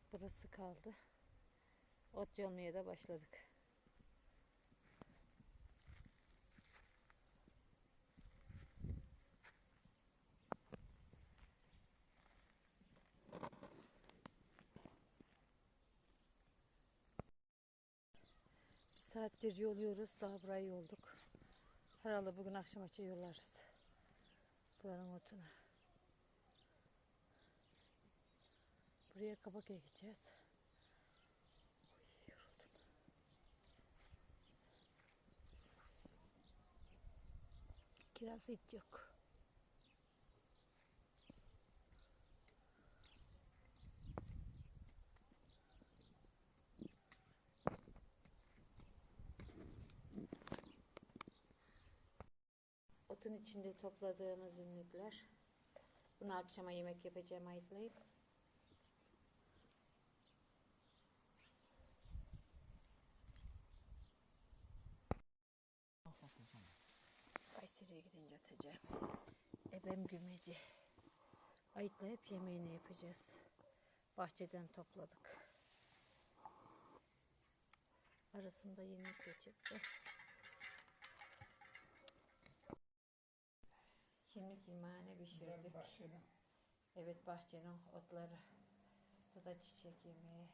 Ot burası kaldı. Ot yolmaya da başladık. Bir saattir yoluyoruz. Daha burayı yolduk. Herhalde bugün akşam açı yollarız. Buranın otunu. Buraya kabak ekeceğiz. Kiraz hiç yok. Otun içinde topladığımız ünlükler. Bunu akşama yemek yapacağım ayıklayıp. Kayseri'ye gidince atacağım. Ebem gümeci. Ayıklayıp yemeğini yapacağız. Bahçeden topladık. Arasında yemek çıktı. Kemik imane pişirdik. Evet bahçenin otları. Bu da çiçek yemeği.